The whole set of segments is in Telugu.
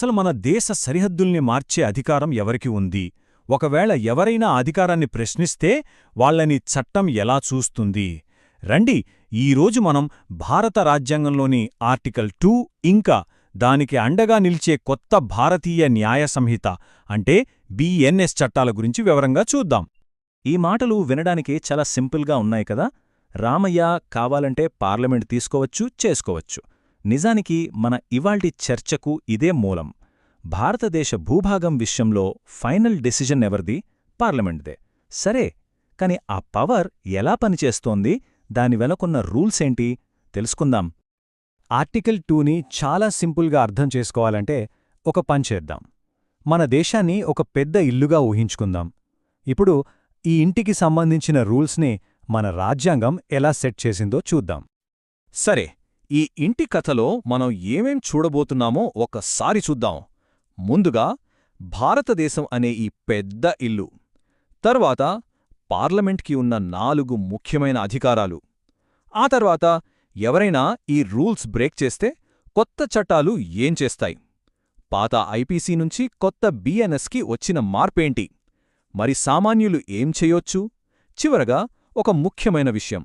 అసలు మన దేశ సరిహద్దుల్ని మార్చే అధికారం ఎవరికి ఉంది? ఒకవేళ ఎవరైనా అధికారాన్ని ప్రశ్నిస్తే వాళ్ళని చట్టం ఎలా చూస్తుంది? రండి ఈరోజు మనం భారత రాజ్యాంగంలోని ఆర్టికల్ టూ ఇంకా దానికి అండగా నిలిచే కొత్త భారతీయ న్యాయ సంహిత అంటే బిఎన్ఎస్ చట్టాల గురించి వివరంగా చూద్దాం. ఈ మాటలు వినడానికి చాలా సింపుల్గా ఉన్నాయి కదా? రామయ్య కావాలంటే పార్లమెంట్ తీసుకోవచ్చు చేసుకోవచ్చు. నిజానికి మన ఇవాల్టి చర్చకు ఇదే మూలం. భారతదేశ భూభాగం విషయంలో ఫైనల్ డెసిజన్ ఎవరిది? పార్లమెంట్దే. సరే కాని ఆ పవర్ ఎలా పనిచేస్తోంది? దాని వెనకున్న రూల్స్ ఏంటి? తెలుసుకుందాం. ఆర్టికల్ టూని చాలా సింపుల్గా అర్థం చేసుకోవాలంటే ఒక పని చేద్దాం. మన దేశాన్ని ఒక పెద్ద ఇల్లుగా ఊహించుకుందాం. ఇప్పుడు ఈ ఇంటికి సంబంధించిన రూల్స్ని మన రాజ్యాంగం ఎలా సెట్ చేసిందో చూద్దాం. సరే ఈ ఇంటి కథలో మనం ఏమేం చూడబోతున్నామో ఒక్కసారి చూద్దాం. ముందుగా భారతదేశం అనే ఈ పెద్ద ఇల్లు తర్వాత పార్లమెంట్కి ఉన్న నాలుగు ముఖ్యమైన అధికారాలు. ఆ తర్వాత ఎవరైనా ఈ రూల్స్ బ్రేక్ చేస్తే కొత్త చట్టాలు ఏం చేస్తాయి? పాత ఐపీసీ నుంచి కొత్త బీఎన్ఎస్కి వచ్చిన మార్పేంటి? మరి సామాన్యులు ఏం చేయొచ్చు? చివరగా ఒక ముఖ్యమైన విషయం.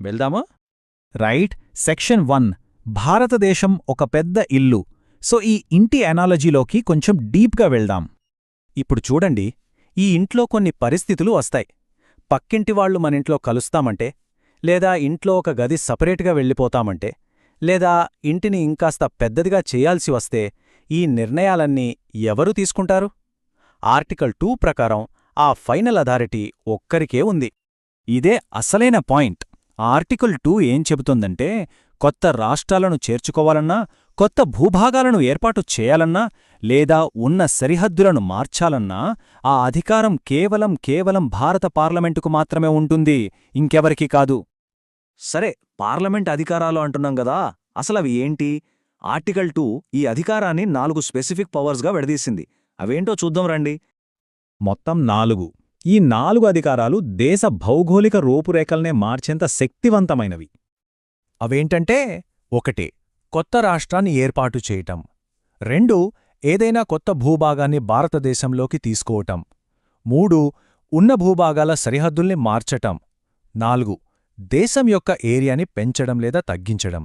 వెళ్దామా? రైట్? Section one. భారతదేశం ఒక పెద్ద ఇల్లు. సో ఈ ఇంటి ఎనాలజీలోకి కొంచెం డీప్గా వెళ్దాం. ఇప్పుడు చూడండి ఈ ఇంట్లో కొన్ని పరిస్థితులు వస్తాయి. పక్కింటివాళ్ళు మనింట్లో కలుస్తామంటే లేదా ఇంట్లో ఒక గది సపరేట్గా వెళ్ళిపోతామంటే లేదా ఇంటిని ఇంకాస్త పెద్దదిగా చేయాల్సి వస్తే ఈ నిర్ణయాలన్నీ ఎవరు తీసుకుంటారు? ఆర్టికల్ టూ ప్రకారం ఆ ఫైనల్ అథారిటీ ఒక్కరికే ఉంది. ఇదే అసలైన పాయింట్. ఆర్టికల్ టూ ఏం చెబుతోందంటే కొత్త రాష్ట్రాలను చేర్చుకోవాలన్నా కొత్త భూభాగాలను ఏర్పాటు చేయాలన్నా లేదా ఉన్న సరిహద్దులను మార్చాలన్నా ఆ అధికారం కేవలం కేవలం భారత పార్లమెంటుకు మాత్రమే ఉంటుంది. ఇంకెవరికీ కాదు. సరే పార్లమెంట్ అధికారాలు అంటున్నాం గదా అసలవి ఏంటి? ఆర్టికల్ టూ ఈ అధికారాన్ని నాలుగు స్పెసిఫిక్ పవర్స్గా విడదీసింది. అవేంటో చూద్దాం రండి. మొత్తం నాలుగు. ఈ నాలుగు అధికారాలు దేశ భౌగోళిక రూపురేఖల్నే మార్చేంత శక్తివంతమైనవి. అవేంటంటే ఒకటి కొత్త రాష్ట్రాన్ని ఏర్పాటు చేయటం. రెండు ఏదైనా కొత్త భూభాగాన్ని భారతదేశంలోకి తీసుకోవటం. మూడు ఉన్న భూభాగాల సరిహద్దుల్ని మార్చటం. నాలుగు దేశం యొక్క ఏరియాని పెంచడం లేదా తగ్గించడం.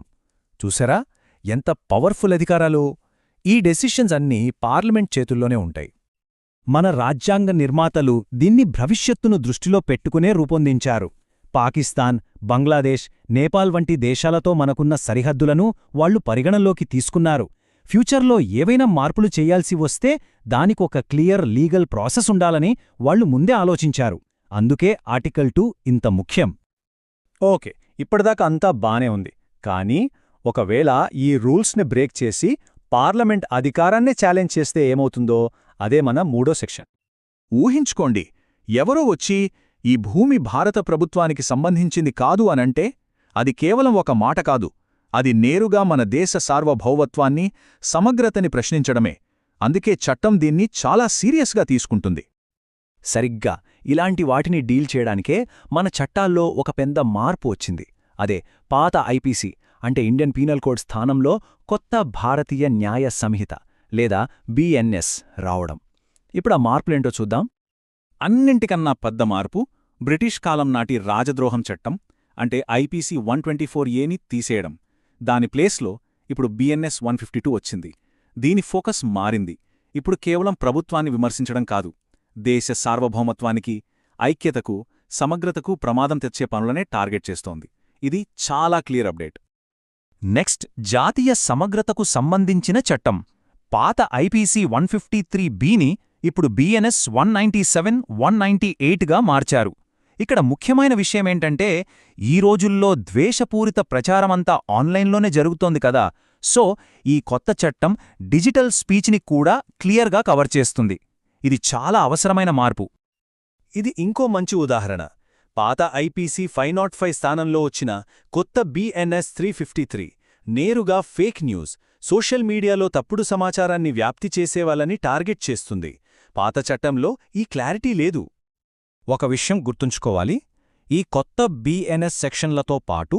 చూసారా? ఎంత పవర్ఫుల్ అధికారాలు! ఈ డెసిషన్స్ అన్నీ పార్లమెంట్ చేతుల్లోనే ఉంటాయి. మన రాజ్యాంగ నిర్మాతలు దీన్ని భవిష్యత్తును దృష్టిలో పెట్టుకునే రూపొందించారు. పాకిస్తాన్ బంగ్లాదేశ్ నేపాల్ వంటి దేశాలతో మనకున్న సరిహద్దులను వాళ్ళు పరిగణలోకి తీసుకున్నారు. ఫ్యూచర్లో ఏవైనా మార్పులు చేయాల్సి వస్తే దానికొక క్లియర్ లీగల్ ప్రాసెస్ ఉండాలని వాళ్ళు ముందే ఆలోచించారు. అందుకే ఆర్టికల్ టూ ఇంత ముఖ్యం. ఓకే ఇప్పటిదాకా అంతా బానే ఉంది. కానీ ఒకవేళ ఈ రూల్స్ని బ్రేక్ చేసి పార్లమెంట్ అధికారాన్నే ఛాలెంజ్ చేస్తే ఏమవుతుందో అదే మన మూడో సెక్షన్. ఊహించుకోండి ఎవరో వచ్చి ఈ భూమి భారత ప్రభుత్వానికి సంబంధించింది కాదు అనంటే అది కేవలం ఒక మాట కాదు అది నేరుగా మన దేశ సార్వభౌవత్వాన్ని సమగ్రతని ప్రశ్నించడమే. అందుకే చట్టం దీన్ని చాలా సీరియస్గా తీసుకుంటుంది. సరిగ్గా ఇలాంటి వాటిని డీల్ చేయడానికే మన చట్టాల్లో ఒక పెద్ద మార్పు వచ్చింది. అదే పాత ఐపీసీ అంటే ఇండియన్ పీనల్ కోడ్ స్థానంలో కొత్త భారతీయ న్యాయ సంహిత. లేదా బిఎన్ఎస్ రావడం. ఇప్పుడు ఆ మార్పులేంటో చూద్దాం. అన్నింటికన్నా పెద్ద మార్పు బ్రిటిష్ కాలం నాటి రాజద్రోహం చట్టం అంటే ఐపీసీ వన్ ట్వంటీ ఫోర్ ఏని తీసేయడం. దాని ప్లేస్లో ఇప్పుడు బిఎన్ఎస్ వన్ ఫిఫ్టీ టూ వచ్చింది. దీని ఫోకస్ మారింది. ఇప్పుడు కేవలం ప్రభుత్వాన్ని విమర్శించడం కాదు. దేశ సార్వభౌమత్వానికి ఐక్యతకు సమగ్రతకు ప్రమాదం తెచ్చే పనులనే టార్గెట్ చేస్తోంది. ఇది చాలా క్లియర్ అప్డేట్. నెక్స్ట్ జాతీయ సమగ్రతకు సంబంధించిన చట్టం. పాత ఐపీసీ వన్ ఫిఫ్టీ త్రీ బీని ఇప్పుడు BNS one ninety seven one ninety ఎయిట్గా మార్చారు. ఇక్కడ ముఖ్యమైన విషయమేంటంటే ఈ రోజుల్లో ద్వేషపూరిత ప్రచారమంతా ఆన్లైన్లోనే జరుగుతోంది కదా. సో ఈ కొత్త చట్టం డిజిటల్ స్పీచ్ని కూడా క్లియర్గా కవర్ చేస్తుంది. ఇది చాలా అవసరమైన మార్పు. ఇది ఇంకో మంచి ఉదాహరణ. పాత ఐపీసీ ఫైవ్ నాట్ ఫైవ్ స్థానంలో వచ్చిన కొత్త బిఎన్ఎస్ త్రీ ఫిఫ్టీ త్రీ నేరుగా ఫేక్ న్యూస్ సోషల్ మీడియాలో తప్పుడు సమాచారాన్ని వ్యాప్తి చేసేవాళ్ళని టార్గెట్ చేస్తుంది. పాత చట్టంలో ఈ క్లారిటీ లేదు. ఒక విషయం గుర్తుంచుకోవాలి. ఈ కొత్త బిఎన్ఎస్ సెక్షన్లతో పాటు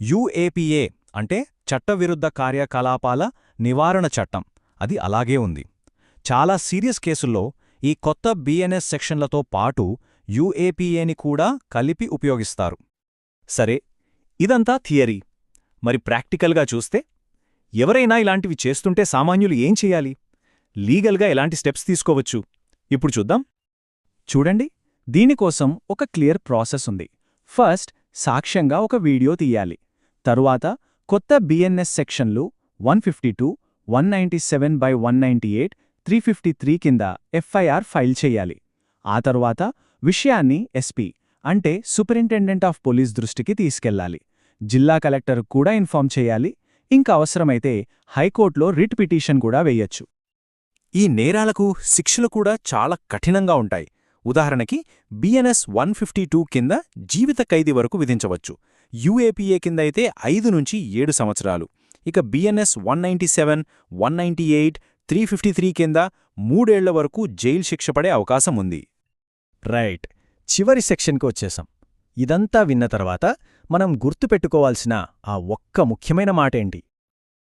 యుఏపిఏ అంటే చట్టవిరుద్ధ కార్యకలాపాల నివారణ చట్టం అది అలాగే ఉంది. చాలా సీరియస్ కేసుల్లో ఈ కొత్త బిఎన్ఎస్ సెక్షన్లతో పాటు యుఏపీఏని కూడా కలిపి ఉపయోగిస్తారు. సరే ఇదంతా థియరీ. మరి ప్రాక్టికల్గా చూస్తే ఎవరైనా ఇలాంటివి చేస్తుంటే సామాన్యులు ఏం చెయ్యాలి లీగల్గా ఎలాంటి స్టెప్స్ తీసుకోవచ్చు? ఇప్పుడు చూద్దాం. చూడండి దీనికోసం ఒక క్లియర్ ప్రాసెస్ ఉంది. ఫస్ట్ సాక్ష్యంగా ఒక వీడియో తీయాలి. తరువాత కొత్త బిఎన్ఎస్ సెక్షన్లు one fifty two one ninety seven by one ninety eight three fifty three కింద ఎఫ్ఐఆర్ ఫైల్ చేయాలి. ఆ తరువాత విషయాన్ని ఎస్పీ అంటే సూపరింటెండెంట్ ఆఫ్ పోలీస్ దృష్టికి తీసుకెళ్ళాలి జిల్లా కలెక్టర్ కూడా ఇన్ఫార్మ్ చేయాలి. ఇంకా అవసరమైతే హైకోర్టులో రిట్ పిటిషన్ కూడా వేయొచ్చు. ఈ నేరాలకు శిక్షలు కూడా చాలా కఠినంగా ఉంటాయి. ఉదాహరణకి బిఎన్ఎస్ వన్ ఫిఫ్టీ టూ కింద జీవిత ఖైదీ వరకు విధించవచ్చు. యుఏపీఏ కింద అయితే ఐదు నుంచి ఏడు సంవత్సరాలు. ఇక BNS one ninety seven one ninety eight three fifty three కింద మూడేళ్ళ వరకు జైలు శిక్ష పడే అవకాశం ఉంది. రైట్. చివరి సెక్షన్కి వచ్చేసాం. ఇదంతా విన్న తర్వాత మనం గుర్తుపెట్టుకోవాల్సిన ఆ ఒక్క ముఖ్యమైన మాటేంటి?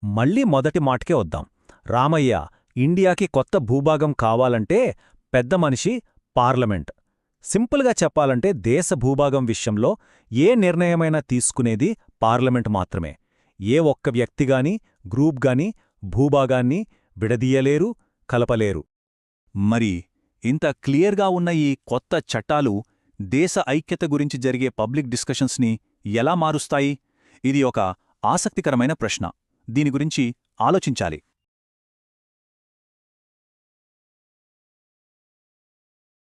మళ్ళీ మొదటి మాటకే వద్దాం. రామయ్య ఇండియాకి కొత్త భూభాగం కావాలంటే పెద్ద మనిషి పార్లమెంట్. సింపుల్గా చెప్పాలంటే దేశ భూభాగం విషయంలో ఏ నిర్ణయమైనా తీసుకునేది పార్లమెంట్ మాత్రమే. ఏ ఒక్క వ్యక్తిగాని గ్రూప్గాని భూభాగాన్ని విడదీయలేరు కలపలేరు. మరి ఇంత క్లియర్గా ఉన్న ఈ కొత్త చట్టాలు దేశ ఐక్యత గురించి జరిగే పబ్లిక్ డిస్కషన్స్ని ఎలా మారుస్తాయి? ఇది ఒక ఆసక్తికరమైన ప్రశ్న. దీని గురించి ఆలోచించాలి.